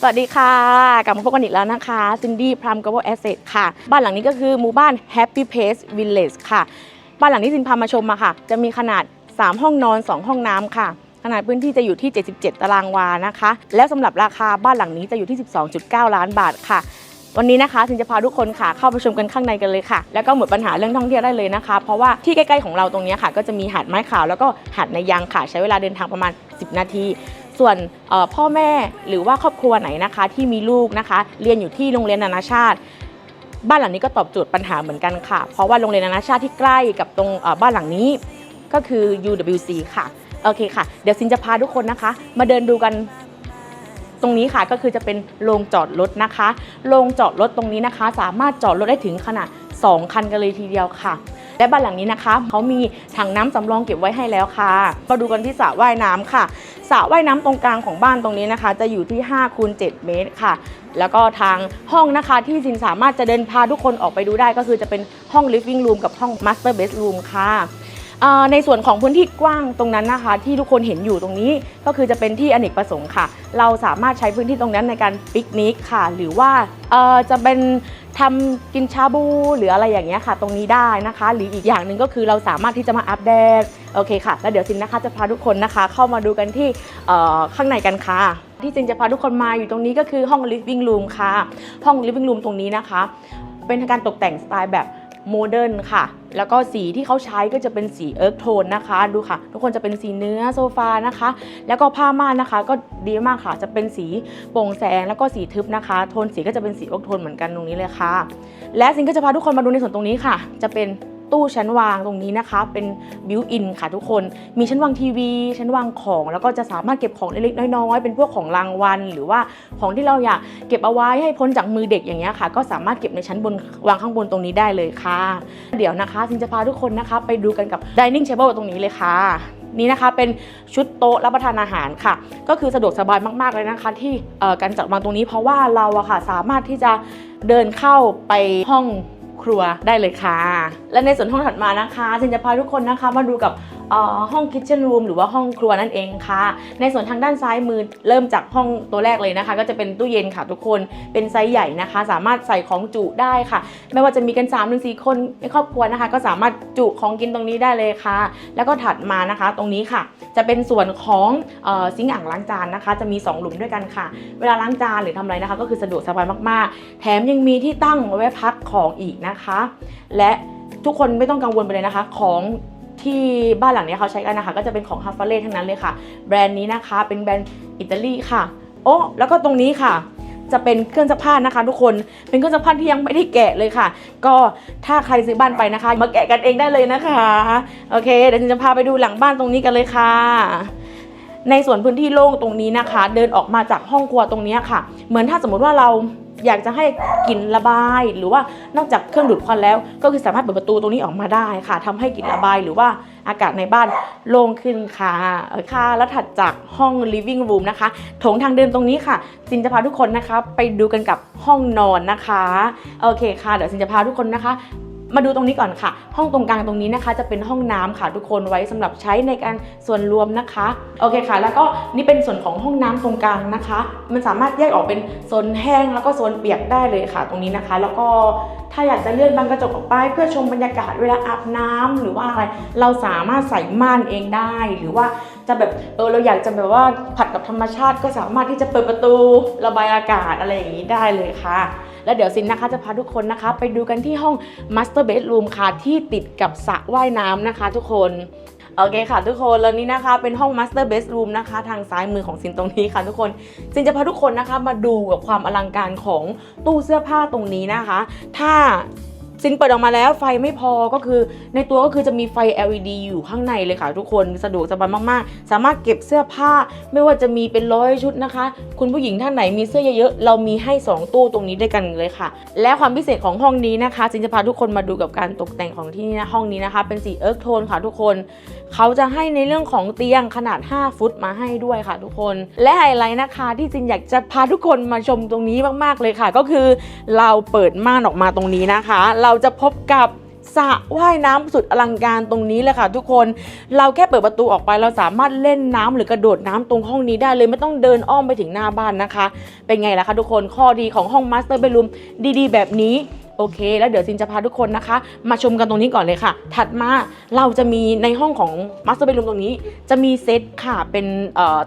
สวัสดีค่ะกลับมาพบกันอีกแล้วนะคะซินดี้พรามก l o b a l Asset ค่ะ บ้านหลังนี้ก็คือหมู่บ้าน Happy Place Village ค่ะ บ้านหลังที่ซินพามาชมมาค่ะ จะมีขนาด 3 ห้องนอน 2 ห้องน้ำค่ะ ขนาดพื้นที่จะอยู่ที่ 77 ตารางวานะคะ แล้วสำหรับราคาบ้านหลังนี้จะอยู่ที่ 12.9 ล้านบาทค่ะ วันนี้นะคะซินจะพาทุกคนค่ะเข้าไปชมกันข้างในกันเลยค่ะ แล้วก็หมดปัญหาเรื่องท่องเที่ยวได้เลยนะคะ เพราะว่าที่ใกล้ๆของเราตรงนี้ค่ะ ก็จะมีหาดไม้ขาวแล้วก็หาดในยางค่ะ ใช้เวลาเดินทางประมาณ 10 นาที ส่วนพ่อแม่หรือว่าครอบครัวไหนนะคะที่มีลูกนะคะ เรียนอยู่ที่โรงเรียนนานาชาติ บ้านหลังนี้ก็ตอบโจทย์ปัญหาเหมือนกันค่ะ เพราะว่าโรงเรียนนานาชาติที่ใกล้กับตรงบ้านหลังนี้ก็คือ UWC ค่ะโอเคค่ะ เดี๋ยวซินจะพาทุกคนนะคะ มาเดินดูกันตรงนี้ค่ะก็คือจะเป็นโรงจอดรถนะคะ โรงจอดรถตรงนี้นะคะ สามารถจอดรถได้ถึงขนาด 2 คันกันเลยทีเดียวค่ะ และบ้านหลังนี้นะคะเขามีถังน้ำสำรองเก็บไว้ให้แล้วค่ะ มาดูกันที่สระว่ายน้ำค่ะสระว่ายน้ำตรงกลางของบ้านตรงนี้นะคะ จะอยู่ที่5คูณ7เมตรค่ะ แล้วก็ทางห้องนะคะที่สินสามารถจะเดินพาทุกคนออกไปดูได้ก็คือจะเป็นห้อง living room กับห้อง master bedroom ค่ะเอ่อ ในส่วนของพื้นที่กว้างตรงนั้นนะคะ ที่ทุกคนเห็นอยู่ตรงนี้ก็คือจะเป็นที่อเนกประสงค์ค่ะ เราสามารถใช้พื้นที่ตรงนั้นในการปิกนิกค่ะ หรือว่าจะเป็นทำกินชาบูหรืออะไรอย่างเงี้ยค่ะ ตรงนี้ได้นะคะ หรืออีกอย่างหนึ่งก็คือเราสามารถที่จะมาอัปเดตโอเคค่ะ แล้วเดี๋ยวซินนะคะจะพาทุกคนนะคะ เข้ามาดูกันที่ข้างในกันค่ะ ที่ซินจะพาทุกคนมาอยู่ตรงนี้ก็คือห้อง living room ค่ะ ห้อง living room ตรงนี้นะคะ เป็นการตกแต่งสไตล์แบบ โมเดิร์นค่ะ แล้วก็สีที่เขาใช้ก็จะเป็นสีเอิร์กโทนนะคะ ดูค่ะ ทุกคนจะเป็นสีเนื้อโซฟานะคะ แล้วก็ผ้าม่านนะคะ ก็ดีมากค่ะ จะเป็นสีโปร่งแสงแล้วก็สีทึบนะคะ โทนสีก็จะเป็นสีเอิร์กโทนเหมือนกันตรงนี้เลยค่ะ และซิงก็จะพาทุกคนมาดูในส่วนตรงนี้ค่ะ จะเป็น ตู้ชั้นวางตรงนี้นะคะ เป็นบิวอินค่ะทุกคน มีชั้นวางทีวีชั้นวางของ แล้วก็จะสามารถเก็บของเล็กๆน้อยๆเป็นพวกของรางวัล หรือว่าของที่เราอยากเก็บเอาไว้ให้พ้นจากมือเด็กอย่างเงี้ยค่ะ ก็สามารถเก็บในชั้นบนวางข้างบนตรงนี้ได้เลยค่ะ เดี๋ยวนะคะซินจะพาทุกคนนะคะ ไปดูกันกับ dining table ตรงนี้เลยค่ะนี่นะคะเป็นชุดโต๊ะรับประทานอาหารค่ะ ก็คือสะดวกสบายมาก ๆ เลยนะคะ ที่การจัดวางตรงนี้เพราะว่าเราอะค่ะสามารถที่จะเดินเข้าไปห้อง ครัวได้เลยค่ะ และในส่วนห้องถัดมานะคะซินจะพาทุกคนนะคะมาดูกับห้อง kitchen room หรือว่าห้องครัวนั่นเองค่ะ ในส่วนทางด้านซ้ายมือเริ่มจากห้องตัวแรกเลยนะคะ ก็จะเป็นตู้เย็นค่ะทุกคนเป็นไซส์ใหญ่นะคะ สามารถใส่ของจุได้ค่ะ ไม่ว่าจะมีกัน3ามถึงสคนในครอบครัวนะคะ ก็สามารถจุของกินตรงนี้ได้เลยค่ะ แล้วก็ถัดมานะคะตรงนี้ค่ะ จะเป็นส่วนของออซิงค์อ่างล้างจานนะคะ จะมี 2 หลุมด้วยกันค่ะ เวลาล้างจานหรือทำอะไรนะคะ ก็คือสะดวกสบายมากๆ แถมยังมีที่ตั้งไว้พักของอีกนะคะ และทุกคนไม่ต้องกังวลไปเลยนะคะ ของที่บ้านหลังนี้เขาใช้กันนะคะ ก็จะเป็นของฮาฟาเล่ทั้งนั้นเลยค่ะ แบรนด์นี้นะคะเป็นแบรนด์อิตาลีค่ะ โอ้แล้วก็ตรงนี้ค่ะ จะเป็นเครื่องซักผ้านะคะ ทุกคนเป็นเครื่องซักผ้าที่ยังไม่ได้แกะเลยค่ะ ก็ถ้าใครซื้อบ้านไปนะคะ มาแกะกันเองได้เลยนะคะโอเคเดี๋ยวฉันจะพาไปดูหลังบ้านตรงนี้กันเลยค่ะในส่วนพื้นที่โล่งตรงนี้นะคะ เดินออกมาจากห้องครัวตรงนี้ค่ะ เหมือนถ้าสมมติว่าเรา อยากจะให้กลิ่นระบาย หรือว่านอกจากเครื่องดูดควันแล้ว ก็คือสามารถเปิดประตูตรงนี้ออกมาได้ค่ะทำให้กลิ่นระบายหรือว่าอากาศในบ้านโล่งขึ้นค่ะค่ะ แล้วถัดจากห้อง living room นะคะโถงทางเดินตรงนี้ค่ะซินจะพาทุกคนนะคะ ไปดูกันกับห้องนอนนะคะ โอเคค่ะ เดี๋ยวซินจะพาทุกคนนะคะ มาดูตรงนี้ก่อนค่ะ ห้องตรงกลางตรงนี้นะคะ จะเป็นห้องน้ำค่ะทุกคนไว้สำหรับใช้ในการส่วนรวมนะคะโอเคค่ะ แล้วก็นี่เป็นส่วนของห้องน้ำตรงกลางนะคะ มันสามารถแยกออกเป็นโซนแห้งแล้วก็โซนเปียกได้เลยค่ะ ตรงนี้นะคะ แล้วก็ถ้าอยากจะเลื่อนบานกระจกออกไป เพื่อชมบรรยากาศเวลาอาบน้ำหรือว่าอะไร เราสามารถใส่ม่านเองได้ หรือว่าจะแบบเออเราอยากจะแบบว่าผัดกับธรรมชาติก็สามารถที่จะเปิดประตูระบายอากาศอะไรอย่างนี้ได้เลยค่ะ แล้วเดี๋ยวซินนะคะจะพาทุกคนนะคะ ไปดูกันที่ห้อง Master Bedroom ค่ะที่ติดกับสระว่ายน้ำนะคะ ทุกคน โอเคค่ะทุกคนแล้วนี่นะคะเป็นห้อง Master Bedroom นะคะ ทางซ้ายมือของซินตรงนี้ค่ะทุกคนซินจะพาทุกคนนะคะมาดูกับความอลังการของตู้เสื้อผ้าตรงนี้นะคะ ถ้า ซินเปิดออกมาแล้วไฟไม่พอก็คือ ในตัวก็คือจะมีไฟ LED อยู่ข้างในเลยค่ะทุกคนสะดวกสบายมากๆ สามารถเก็บเสื้อผ้าไม่ว่าจะมีเป็นร้อยชุดนะคะ คุณผู้หญิงท่านไหนมีเสื้อเยอะๆเรามีให้ 2 ตู้ตรงนี้ด้วยกันเลยค่ะ และความพิเศษของห้องนี้นะคะซินจะพาทุกคนมาดูกับการตกแต่งของที่นี่นะห้องนี้นะคะ เป็นสีเอิร์กโทนค่ะทุกคนเขาจะให้ในเรื่องของเตียงขนาด 5 ฟุตมาให้ด้วยค่ะ ทุกคนและไฮไลท์นะคะ ที่จินอยากจะพาทุกคนมาชมตรงนี้มากๆเลยค่ะ ก็คือเราเปิดม่านออกมาตรงนี้นะคะเราราจะพบกับสระว่ายน้ำสุดอลังการตรงนี้เลยค่ะ ทุกคนเราแค่เปิดประตูออกไปเราสามารถเล่นน้ำหรือกระโดดน้ำตรงห้องนี้ได้เลยไม่ต้องเดินอ้อมไปถึงหน้าบ้านนะคะ เป็นไงล่ะคะทุกคนข้อดีของห้องมาสเตอร์เบดรูมดีๆ แบบนี้โอเค แล้วเดี๋ยวซินจะพาทุกคนนะคะ มาชมกันตรงนี้ก่อนเลยค่ะ ถัดมาเราจะมีในห้องของมาสเตอร์เบดรูมตรงนี้ จะมีเซตค่ะเป็น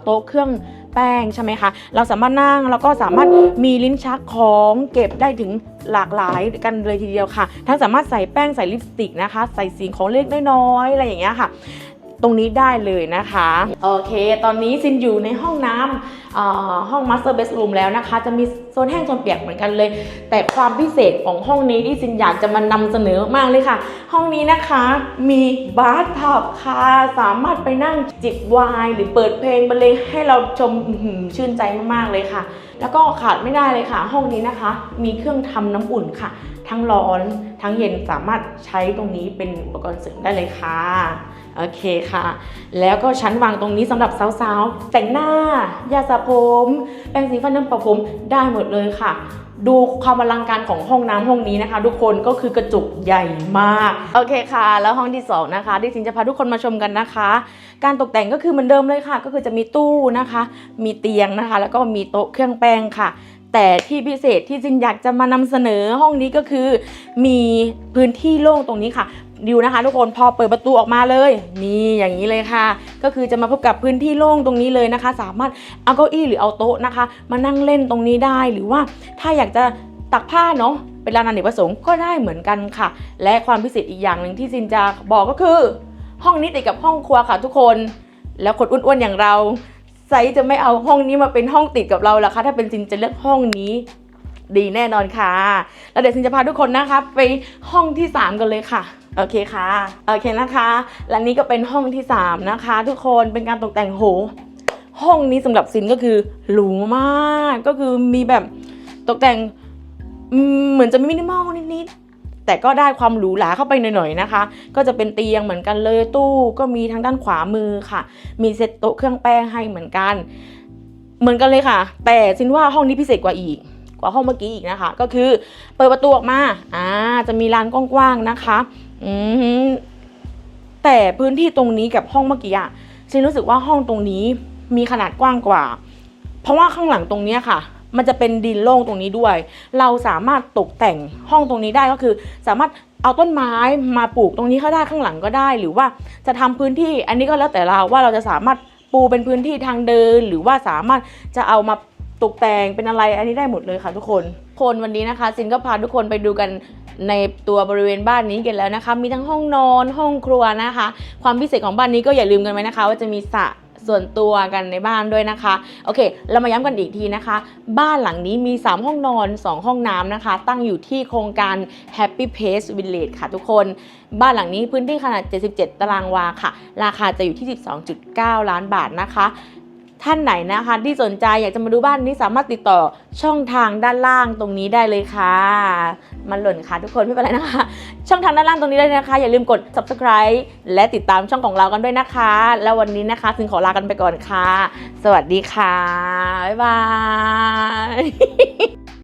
โต๊ะเครื่อง แป้งใช่ไหมคะ เราสามารถนั่งแล้วก็สามารถมีลิ้นชักของเก็บได้ถึงหลากหลายกันเลยทีเดียวค่ะ ทั้งสามารถใส่แป้งใส่ลิปสติกนะคะ ใส่สีของเล็กน้อยๆอะไรอย่างเงี้ยค่ะ ตรงนี้ได้เลยนะคะ โอเค ตอนนี้ซินอยู่ในห้องน้ำห้อง Master Bedroom แล้วนะคะ จะมีโซนแห้งโซนเปียกเหมือนกันเลย แต่ความพิเศษของห้องนี้ที่ซินอยากจะมานำเสนอมากเลยค่ะ ห้องนี้นะคะมีบาร์ท็อปค่ะ สามารถไปนั่งจิบไวน์หรือเปิดเพลงบรรเลงให้เราชมหือชื่นใจมากๆเลยค่ะ แล้วก็ขาดไม่ได้เลยค่ะ ห้องนี้นะคะ มีเครื่องทำน้ำอุ่นค่ะ ทั้งร้อนทั้งเย็นสามารถใช้ตรงนี้เป็นอุปกรณ์เสริมได้เลยค่ะ โอเคค่ะ แล้วก็ชั้นวางตรงนี้สำหรับสาวๆ แต่งหน้า ยาสระผม แปรงสีฟันน้ำประผมได้หมดเลยค่ะดูความอลังการของห้องน้ำห้องนี้นะคะ ทุกคนก็คือกระจุกใหญ่มาก โอเคค่ะ แล้วห้องที่สองนะคะที่สินจะพาทุกคนมาชมกันนะคะ การตกแต่งก็คือเหมือนเดิมเลยค่ะ ก็คือจะมีตู้นะคะ มีเตียงนะคะ แล้วก็มีโต๊ะเครื่องแป้งค่ะ แต่ที่พิเศษที่จินอยากจะมานำเสนอห้องนี้ก็คือ มีพื้นที่โล่งตรงนี้ค่ะดิวนะคะทุกคนพอเปิดประตูออกมาเลยนี่อย่างนี้เลยค่ะ ก็คือจะมาพบกับพื้นที่โล่งตรงนี้เลยนะคะ สามารถเอาเก้าอี้หรือเอาโต๊ะนะคะ มานั่งเล่นตรงนี้ได้หรือว่าถ้าอยากจะตักผ้าเนาะเป็นลานอเนกประสงค์ก็ได้เหมือนกันค่ะ และความพิเศษอีกอย่างหนึ่งที่ซินจะบอกก็คือ ห้องนี้ติดกับห้องครัวค่ะทุกคน แล้วคนอ้วนๆอย่างเรา ไซจะไม่เอาห้องนี้มาเป็นห้องติดกับเราล่ะคะถ้าเป็นซินจะเลือกห้องนี้ดีแน่นอนค่ะ แล้วเดี๋ยวซินจะพาทุกคนนะคะไปห้องที่ 3 กันเลยค่ะโอเคค่ะโอเคนะคะ และนี่ก็เป็นห้องที่ 3 นะคะ ทุกคนเป็นการตกแต่งโห ห้องนี้สำหรับซินก็คือหรูมากก็คือมีแบบตกแต่งเหมือนจะมีมินิมอลนิดๆ แต่ก็ได้ความหรูหราเข้าไปหน่อยๆนะคะ ก็จะเป็นเตียงเหมือนกันเลยตู้ก็มีทางด้านขวามือค่ะ มีเซ็ตโต๊ะเครื่องแป้งให้เหมือนกัน เหมือนกันเลยค่ะ แต่ซินว่าห้องนี้พิเศษกว่าอีกกว่าห้องเมื่อกี้อีกนะคะ ก็คือเปิดประตูออกมาอ่าจะมีลานกว้างๆนะคะอืมแต่พื้นที่ตรงนี้กับห้องเมื่อกี้อะซินรู้สึกว่าห้องตรงนี้มีขนาดกว้างกว่า เพราะว่าข้างหลังตรงเนี้ยค่ะ มันจะเป็นดินโล่งตรงนี้ด้วย เราสามารถตกแต่งห้องตรงนี้ได้ก็คือ สามารถเอาต้นไม้มาปลูกตรงนี้ก็ได้ข้างหลังก็ได้ หรือว่าจะทำพื้นที่อันนี้ก็แล้วแต่เราว่าเราจะสามารถปูเป็นพื้นที่ทางเดิน หรือว่าสามารถจะเอามาตกแต่งเป็นอะไรอันนี้ได้หมดเลยค่ะทุกคน คนวันนี้นะคะซินก็พาทุกคนไปดูกันในตัวบริเวณบ้านนี้กันแล้วนะคะ มีทั้งห้องนอนห้องครัวนะคะ ความพิเศษของบ้านนี้ก็อย่าลืมกันไว้นะคะ ว่าจะมีสระ ส่วนตัวกันในบ้านด้วยนะคะ โอเค เรามาย้ำกันอีกทีนะคะ บ้านหลังนี้มี 3 ห้องนอน 2 ห้องน้ำนะคะ ตั้งอยู่ที่โครงการ Happy Place Village ค่ะทุกคน บ้านหลังนี้พื้นที่ขนาด 77 ตารางวาค่ะ ราคาจะอยู่ที่ 12.9 ล้านบาทนะคะ ท่านไหนนะคะที่สนใจอยากจะมาดูบ้านนี้สามารถติดต่อช่องทางด้านล่างตรงนี้ได้เลยค่ะมันหล่นค่ะทุกคนไม่เป็นไรนะคะ ช่องทางด้านล่างตรงนี้ได้นะคะ อย่าลืมกด subscribe และติดตามช่องของเรากันด้วยนะคะ แล้ววันนี้นะคะซึ่งขอลากันไปก่อนค่ะ สวัสดีค่ะบ๊ายบาย